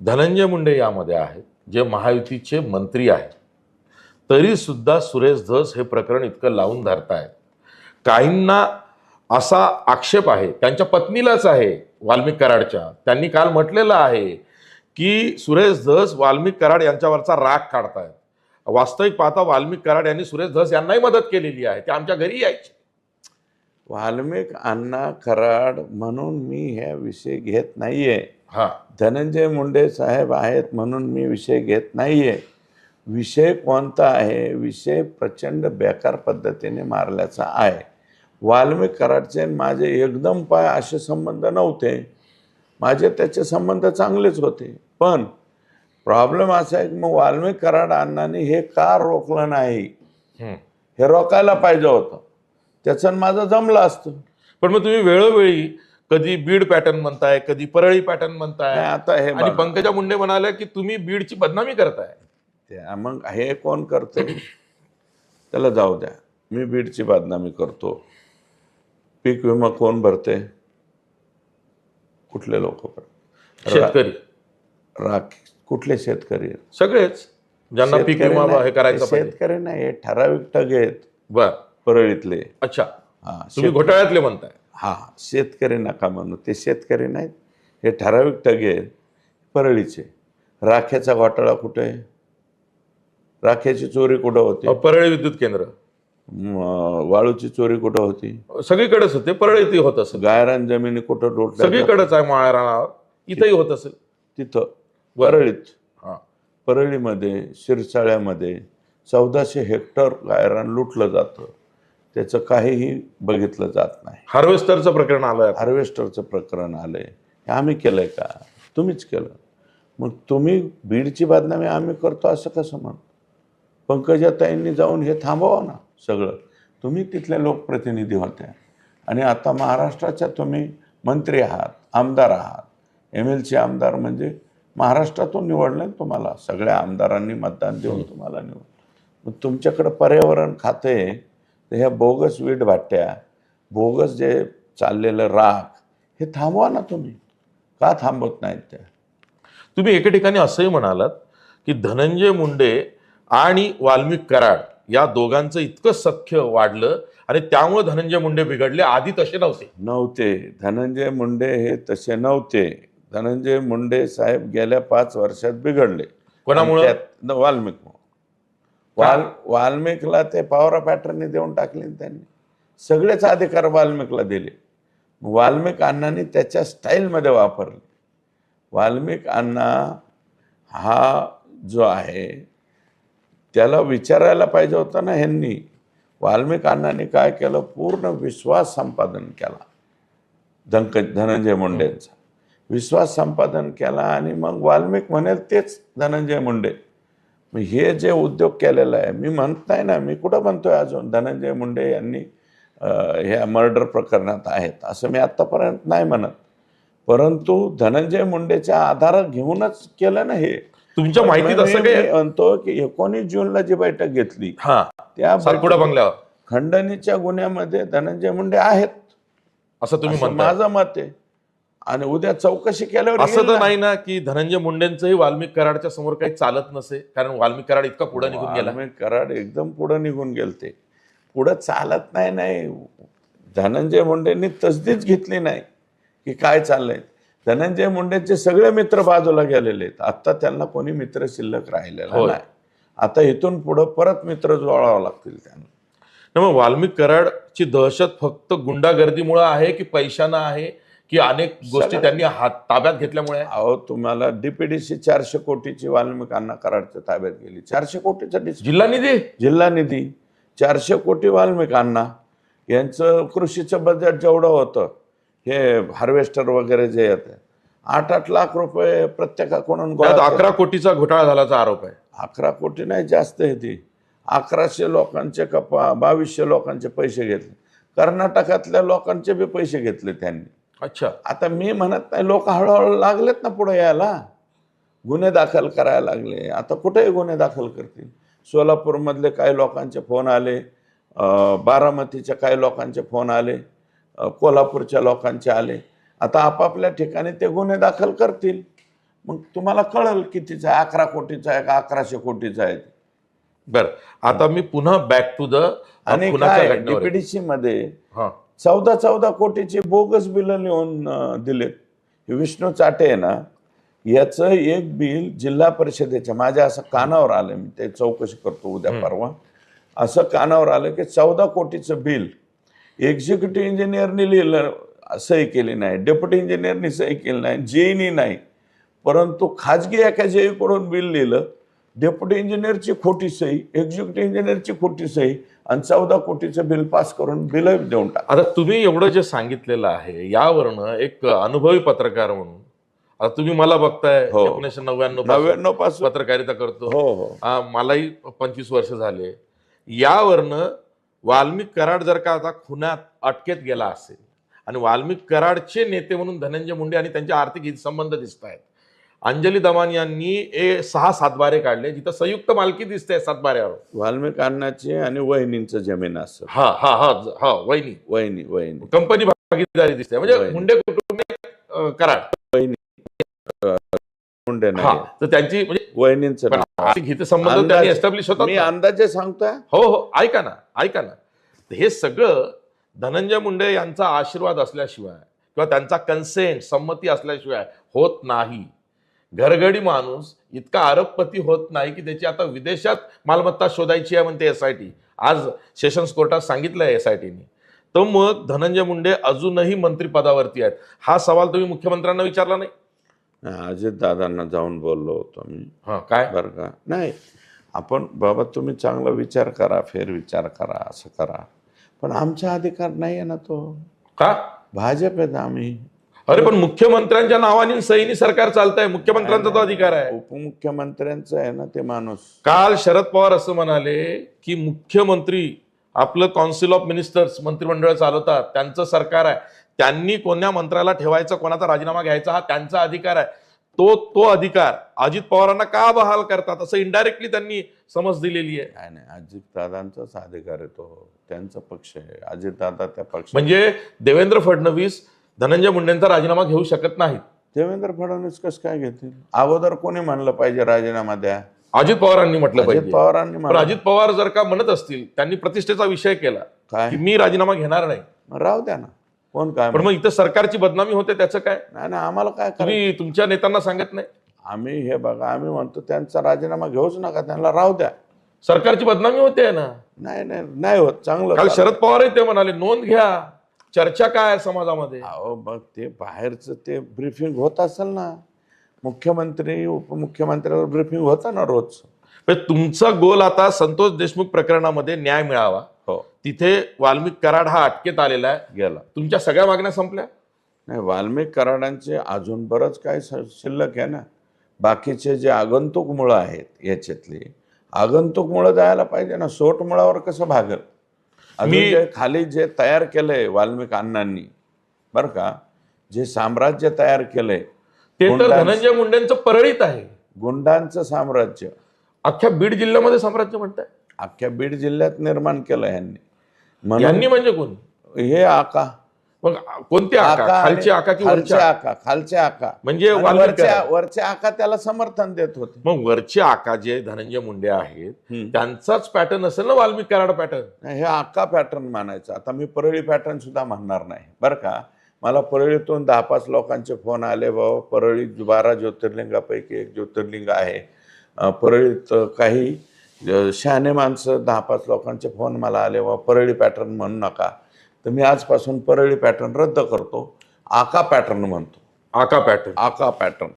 धनंजय मुंडे यामध्ये आहेत जे महायुतीचे मंत्री आहेत. तरीसुद्धा सुरेश धस हे प्रकरण इतकं लावून धरतायत. काहींना असा आक्षेप आहे त्यांच्या पत्नीलाच आहे वाल्मिक कराडच्या. त्यांनी काल म्हटलेलं आहे की सुरेश धस वाल्मिक कराड यांच्यावरचा राग काढतायत. वास्तविक पाहता वाल्मिक कराड यांनी सुरेश धस यांनाही मदत केलेली आहे ते आमच्या घरी यायचे. वाल्मिक अण्णा कराड म्हणून मी ह्या विषय घेत नाहीये. हा. धनंजय मुंडे साहेब आहेत म्हणून मी विषय घेत नाहीये. विषय कोणता आहे? विषय प्रचंड बेकार पद्धतीने मारल्याचा आहे. वाल्मिक कराडचे माझे एकदम पाय असे संबंध नव्हते. माझे त्याचे संबंध चांगलेच होते. पण प्रॉब्लेम असा आहे की मग वाल्मिक कराड अण्णांनी हे का रोखलं नाही. हे रोकायला पाहिजे होतं. त्याचं माझं जमलं असतं. पण मग तुम्ही वेळोवेळी कधी बीड पॅटर्न म्हणताय कधी परळी पॅटर्न म्हणताय. नाही, आता हे आणि बघा. पंकजा मुंडे म्हणाल्या की तुम्ही बीडची बदनामी करताय. ते मग हे कोण करते? त्याला जाऊ द्या. मी बीडची बदनामी करतो. पीक विमा कोण भरते? कुठले लोक शेतकरी. राख. कुठले शेतकरी आहेत? सगळेच. ज्यांना पीक शेतकरी विमा नाही, हे करायचं पाहिजे. शेतकरी नाही हे ठराविक टग आहेत. बर. परळीतले. अच्छा. हा तुम्ही घोटाळ्यातले म्हणताय. हा शेतकरी नका म्हणू. ते शेतकरी नाहीत. हे ठराविक टगे आहेत. परळीचे. राख्याचा घोटाळा कुठे आहे? राख्याची चोरी कुठं होती? परळी विद्युत केंद्र. वाळूची चोरी कुठं होती? सगळीकडेच होते. परळीतही होत असेल. गायरान जमिनी कुठं लोटल्या सगळीकडेच आहे माळरानावर इथंही होत असेल. तिथं. परळीत. हा. परळीमध्ये शिरसाळ्यामध्ये चौदाशे हेक्टर गायरान लुटलं जातं. त्याचं काहीही बघितलं जात नाही. हार्वेस्टरचं प्रकरण आता. हार्वेस्टरचं प्रकरण आलंय. हे आम्ही केलंय का? तुम्हीच केलं. मग तुम्ही बीडची बदनामी आम्ही करतो असं कसं म्हण? पंकजाताईंनी जाऊन हे थांबवा ना सगळं. तुम्ही तिथले लोकप्रतिनिधी होत्या आणि आता महाराष्ट्राच्या तुम्ही मंत्री आहात आमदार आहात. एम एलचे आमदार म्हणजे महाराष्ट्रातून निवडले तुम्हाला. सगळ्या आमदारांनी मतदान देऊन तुम्हाला निवड मग तुमच्याकडं पर्यावरण खातं आहे. तर ह्या बोगस वीट भाट्या बोगस जे चाललेलं राख हे थांबवा ना तुम्ही. का थांबवत नाहीत त्या? तुम्ही एके ठिकाणी असंही म्हणालात की धनंजय मुंडे आणि वाल्मिक कराड या दोघांचं इतकं सख्य वाढलं आणि त्यामुळे धनंजय मुंडे बिघडले. आधी तसे नव्हते. नव्हते. धनंजय मुंडे हे तसे नव्हते. धनंजय मुंडे साहेब गेल्या पाच वर्षात बिघडले. कोणामुळं? वाल्मिक वाल वाल्मिकला ते पॉवर ऑफ अटर्नी देऊन टाकले त्यांनी. सगळेच अधिकार वाल्मिकला दिले. वाल्मिक अण्णांनी त्याच्या स्टाईलमध्ये वापरले. वाल्मिक अण्णा हा जो आहे त्याला विचारायला पाहिजे होतं ना ह्यांनी. वाल्मिक अण्णांनी काय केलं? पूर्ण विश्वास संपादन केला. धनक धनंजय मुंडेंचा. विश्वास संपादन केला आणि मग वाल्मिक म्हणेल तेच धनंजय मुंडे. हे जे उद्योग केलेला आहे मी म्हणत नाही ना मी कुठं म्हणतोय अजून? धनंजय मुंडे यांनी ह्या मर्डर प्रकरणात आहेत असं मी आत्तापर्यंत नाही म्हणत. परंतु धनंजय मुंडेच्या आधार घेऊनच केलं ना हे. तुमच्या माहितीत असं मी काही म्हणतो की एकोणीस जूनला जी बैठक घेतली हा. त्या बंगल्यावर. खंडणीच्या गुन्ह्यामध्ये धनंजय मुंडे आहेत. असं तुम्ही माझं मत आहे. आणि उद्या चौकशी केल्यावर असं तर. नाही ना की धनंजय मुंडेंचंही वाल्मिक कराडच्या समोर काही चालत नसे कारण वाल्मिक कराड इतका पुढे निघून गेला. वाल्मिक कराड एकदम पुढं निघून गेलते. पुढं चालत नाही नाही. धनंजय मुंडेंनी तसदीच घेतली नाही की काय चाललंय. धनंजय मुंडेंचे सगळे मित्र बाजूला गेलेले आहेत. आता त्यांना कोणी मित्र शिल्लक राहिलेला. नाही. आता इथून पुढं परत मित्र जोडावं लागतील त्यांना. मग वाल्मिक कराडची दहशत फक्त गुंडागर्दीमुळे आहे की पैशानं आहे? की अनेक गोष्टी. त्यांनी हात ताब्यात घेतल्यामुळे? अहो तुम्हाला डीपीडीसी चारशे कोटीची वाल्मिकांना कराडच्या ताब्यात गेली चारशे कोटीचा जिल्हा निधी जिल्हा निधी चारशे कोटी वाल्मिकांना यांचं कृषीचं बजेट जेवढं होतं हे हार्वेस्टर वगैरे जे येतं आठ आठ लाख रुपये प्रत्येकाकडून. अकरा कोटीचा घोटाळा झाल्याचा आरोप आहे अकरा कोटी नाही जास्त आहे ती अकराशे लोकांचे कपा बावीसशे लोकांचे पैसे घेतले कर्नाटकातल्या लोकांचे बी पैसे घेतले त्यांनी अच्छा. आता मी म्हणत नाही लोक हळूहळू लागलेत ना पुढे यायला. गुन्हे दाखल करायला लागले. आता कुठेही गुन्हे दाखल करतील. सोलापूरमधले काही लोकांचे फोन आले बारामतीच्या काही लोकांचे फोन आले कोल्हापूरच्या लोकांचे आले. आता आपापल्या ठिकाणी ते गुन्हे दाखल करतील. मग तुम्हाला कळल कितीचा आहे अकरा कोटीचा आहे का अकराशे कोटीचा आहे. बर. आता मी पुन्हा बॅक टू द आणि काय डीपीडीसी मध्ये चौदा चौदा कोटीचे बोगस बिल लिहून दिलेत. हे विष्णू चाटे आहे ना याचं एक बिल जिल्हा परिषदेच्या माझ्या असं कानावर आलं मी ते चौकशी करतो उद्या परवा. असं कानावर आलं की चौदा कोटीचं बिल. एक्झिक्युटिव्ह इंजिनियरनी लिहिलं सही केली नाही. डेप्युटी इंजिनियरनी सही केली नाही. जेईनी नाही. परंतु खाजगी एका जेईकडून बिल लिहिलं. डेप्युटी इंजिनियरची खोटी सही एक्झिक्युटिव्ह इंजिनियरची खोटी सही आणि चौदा कोटीचं बिल पास करून बिल देऊन टाक. आता तुम्ही एवढं जे सांगितलेलं आहे यावरनं एक अनुभवी पत्रकार म्हणून आता तुम्ही मला बघताय हो. एकोणीसशे नव्याण्णव नव्याण्णवपासून. पत्रकारिता करतो. हो हो. मलाही पंचवीस वर्ष झाले. यावरनं वाल्मिक कराड जर का आता खुन्यात अटकेत गेला असेल आणि वाल्मिक कराडचे नेते म्हणून धनंजय मुंडे आणि त्यांचे आर्थिक हितसंबंध दिसत आहेत अंजली दमान यांनी ए सहा सातबारे काढले. जिथं संयुक्त मालकी दिसते सातबाऱ्यावर. वाल्मिक अण्णाची आणि वहिनींचं जमीन असं. हा हा हा हा वहिनी. वहिनी वहिनी. कंपनी भागीदारी दिसते. म्हणजे वहिनी. मुंडे कुटुंब अं, कराड. मुंडे हा नाही तर त्यांची म्हणजे वहिनींचं पण नाव. आर्थिक हितसंबंध अंदाज- त्यांनी एस्टॅब्लिश होतात मी ना. अंदाजे सांगतोय? हो हो ऐका ना ऐका ना. हे सगळं धनंजय मुंडे यांचा आशीर्वाद असल्याशिवाय किंवा त्यांचा कन्सेंट संमती असल्याशिवाय होत नाही. घरगडी माणूस इतका अरबपती होत नाही की त्याची आता विदेशात मालमत्ता शोधायची आहे म्हणते एस आय टी आज सेशन्स कोर्टात सांगितलंय एस आय टीने तर मग धनंजय मुंडे अजूनही मंत्रिपदावरती आहेत. हा सवाल तुम्ही मुख्यमंत्र्यांना विचारला नाही? अजित दादांना जाऊन बोललो होतो मी. हा काय? बरं का? नाही आपण बाबा तुम्ही चांगला विचार करा फेर विचार करा असं करा. पण आमचा अधिकार नाही आहे ना तो. का? भाजप आहेत आम्ही. अरे पण मुख्यमंत्र्यांच्या नावाने सैनी सरकार चालतंय. मुख्यमंत्र्यांचा तो अधिकार आहे. उपमुख्यमंत्र्यांचं आहे ना ते माणूस. काल शरद पवार असं म्हणाले की मुख्यमंत्री आपलं कौन्सिल ऑफ मिनिस्टर्स मंत्रिमंडळ चालवतात. त्यांचं सरकार आहे. त्यांनी कोण्या मंत्र्याला ठेवायचा कोणाचा राजीनामा घ्यायचा हा त्यांचा अधिकार आहे. तो तो अधिकार अजित पवारांना का बहाल करतात? असं इनडायरेक्टली त्यांनी समज दिलेली आहे. काय नाही. अजित दादांचाच अधिकार आहे तो. त्यांचा पक्ष आहे. अजित दादा त्या पक्ष म्हणजे देवेंद्र फडणवीस धनंजय मुंडेंचा राजीनामा घेऊ शकत नाहीत. देवेंद्र फडणवीस कसं काय घेतील? अगोदर कोणी म्हणलं पाहिजे राजीनामा द्या? अजित पवारांनी म्हटलं अजित पाहिजे. पवारांनी पण अजित पवार जर का म्हणत असतील त्यांनी प्रतिष्ठेचा विषय केला काय? की मी राजीनामा घेणार नाही. मग राहू द्या ना. कोण काय पण मग इथं सरकारची बदनामी होते त्याचं काय? नाही नाही आम्हाला काय करायचं? तुम्ही तुमच्या नेत्यांना सांगत नाही? आम्ही हे बघा आम्ही म्हणतो त्यांचा राजीनामा घेऊच नका त्यांना राहू द्या. सरकारची बदनामी होते ना? नाही नाही नाही होत चांगलं काल. शरद पवारही ते म्हणाले नोंद घ्या. चर्चा काय आहे समाजामध्ये? अहो मग ते बाहेरचं ते ब्रीफिंग होत असेल ना. मुख्यमंत्री उपमुख्यमंत्र्यावर ब्रीफिंग होतं ना रोज. म्हणजे तुमचा गोल आता संतोष देशमुख प्रकरणामध्ये न्याय मिळावा. हो. तिथे वाल्मिक कराड हा अटकेत आलेला आहे. गेला. तुमच्या सगळ्या मागण्या संपल्या? नाही वाल्मिक कराडांचे अजून बरंच काय शिल्लक आहे ना. बाकीचे जे आगंतुक मुळं आहेत याच्यातली आगंतुक मुळं जायला पाहिजे ना. सोट मुळावर कसं भागल? मी- जे खाली जे तयार केलंय वाल्मिक अण्णांनी बरं का जे साम्राज्य तयार केलंय ते तर धनंजय मुंडेंचं परळीत आहे. गुंडांचं साम्राज्य. अख्ख्या बीड जिल्ह्यामध्ये साम्राज्य म्हणताय? अख्ख्या बीड जिल्ह्यात निर्माण केलं यांनी यांनी म्हणजे कोण? हे आका. मग कोणते आका? खालचे आका की वरचे आका? आका खालचे आका. म्हणजे आणि वाल्मिक वरचे कराड. वरचे आका त्याला समर्थन देत होते. मग वरचे आका जे धनंजय मुंडे आहेत. त्यांचाच पॅटर्न असेल ना वाल्मिक कराड पॅटर्न हे आका पॅटर्न मानायचं. आता मी परळी पॅटर्न सुद्धा म्हणणार नाही. बरं का? मला परळीतून दहा पाच लोकांचे फोन आले बाबा परळी बारा ज्योतिर्लिंगापैकी एक ज्योतिर्लिंग आहे. परळीत काही शहाणे माणसं दहा पाच लोकांचे फोन मला आले बाबा परळी पॅटर्न म्हणू नका. तर मी आजपासून परळी पॅटर्न रद्द करतो. आका पॅटर्न म्हणतो. आका पॅटर्न आका पॅटर्न